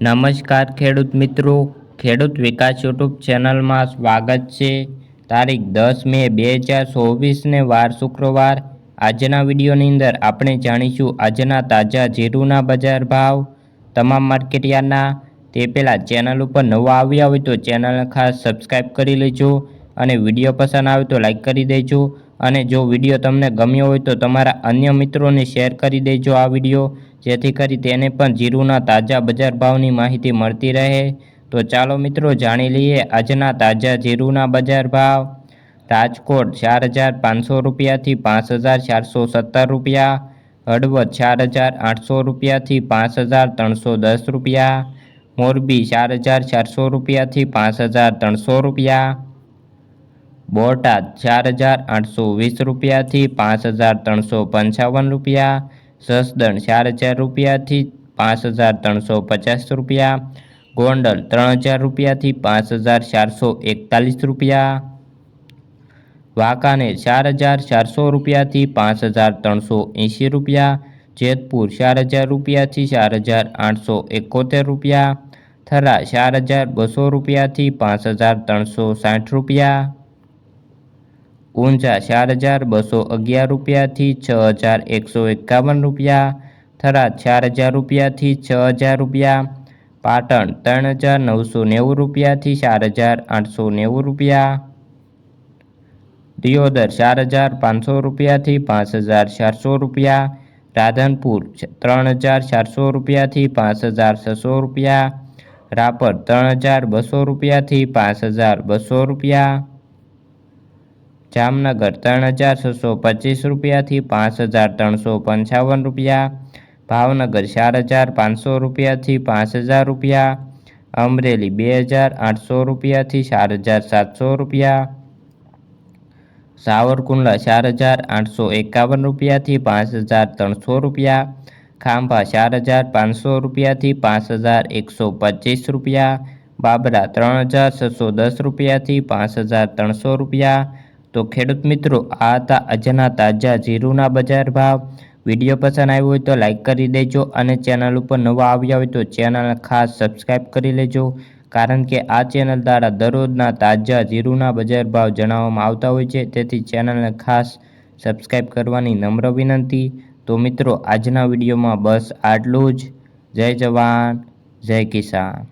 નમસ્કાર ખેડૂત મિત્રો. ખેડૂત વિકાસ યુટ્યુબ ચેનલમાં સ્વાગત છે. તારીખ દસ મે બે હજાર ચોવીસને વાર શુક્રવાર. આજના વિડીયોની અંદર આપણે જાણીશું આજના તાજા જીરુના બજાર ભાવ, તમામ માર્કેટયાર્ડના તે પહેલાં ચેનલ ઉપર નવા આવ્યા હોય તો ચેનલને ખાસ સબસ્ક્રાઈબ કરી લેજો અને વીડિયો પસંદ આવે તો લાઈક કરી દેજો. અને જો વીડિયો તમને ગમ્યો હોય તો તમારા અન્ય મિત્રોને શેર કરી દેજો આ વીડિયો. જેથી કરી તેને પણ જીરુના તાજા બજાર ભાવની માહિતી મળતી રહે. તો ચાલો મિત્રો જાણી લઈએ આજના તાજા જીરુના બજાર ભાવ. રાજકોટ ચાર હજાર પાંચસો રૂપિયાથી પાંચ હજાર ચારસો સત્તર રૂપિયા. હળવદ ચાર હજાર આઠસો રૂપિયાથી પાંચ હજાર ત્રણસો દસ રૂપિયા. મોરબી ચાર હજાર ચારસો રૂપિયાથી પાંચ હજાર ત્રણસો રૂપિયા. બોટાદ ચાર હજાર આઠસો વીસ રૂપિયાથી પાંચ હજાર ત્રણસો પંચાવન રૂપિયા. જસદણ ચાર હજાર રૂપિયાથી પાંચ હજાર ત્રણસો પચાસ રૂપિયા. ગોંડલ ત્રણ હજાર રૂપિયાથી પાંચ હજાર ચારસો એકતાલીસ રૂપિયા. વાંકાનેર ચાર હજાર ચારસો રૂપિયાથી પાંચ હજાર ત્રણસો એંશી રૂપિયા. જેતપુર ચાર હજાર રૂપિયાથી ચાર હજાર આઠસો એકોતેર રૂપિયા. થરા ચાર હજાર બસો રૂપિયાથી પાંચ હજાર ત્રણસો સાઠ રૂપિયા. ઊંઝા ચાર હજાર બસો અગિયાર રૂપિયાથી છ હજાર એકસો એકાવન રૂપિયા થરાદ ચાર હજાર રૂપિયાથી છ હજાર રૂપિયા, પાટણ ત્રણ હજાર નવસો નેવું રૂપિયાથી ચાર હજાર આઠસો નેવું રૂપિયા, દિયોદર ચાર હજાર પાંચસો રૂપિયાથી પાંચ હજાર ચારસો રૂપિયા, રાધનપુર ત્રણ હજાર ચારસો રૂપિયાથી પાંચ હજાર છસો રૂપિયા, રાપર ત્રણ હજાર બસો રૂપિયાથી પાંચ હજાર બસો રૂપિયા જામનગર ત્રણ હજાર છસો પચીસ રૂપિયાથી પાંચ હજાર ત્રણસો પંચાવન રૂપિયા, ભાવનગર ચાર હજાર પાંચસો રૂપિયાથી પાંચ હજાર રૂપિયા, અમરેલી બે હજાર આઠસો રૂપિયાથી ચાર હજાર સાતસો રૂપિયા, સાવરકુંડલા ચાર હજાર આઠસો એકાવન રૂપિયાથી પાંચ હજાર ત્રણસો રૂપિયા, ખાંભા ચાર હજાર પાંચસો રૂપિયાથી પાંચ હજાર એકસો પચીસ રૂપિયા, બાબરા ત્રણ હજાર છસો દસ રૂપિયાથી પાંચ હજાર ત્રણસો રૂપિયા તો ખેડૂત મિત્રો, આ હતા આજના તાજા જીરુના બજાર ભાવ. વીડિયો પસંદ આવ્યો હોય તો લાઈક કરી દેજો અને ચેનલ ઉપર નવા આવ્યા હોય તો ચેનલને ખાસ સબસ્ક્રાઈબ કરી લેજો. કારણ કે આ ચેનલ દ્વારા દરરોજના તાજા જીરુના બજાર ભાવ જણાવવામાં આવતા હોય છે. તેથી ચેનલને ખાસ સબસ્ક્રાઈબ કરવાની નમ્ર વિનંતી. તો મિત્રો, આજના વિડીયોમાં બસ આટલું જ. જય જવાન, જય કિસાન.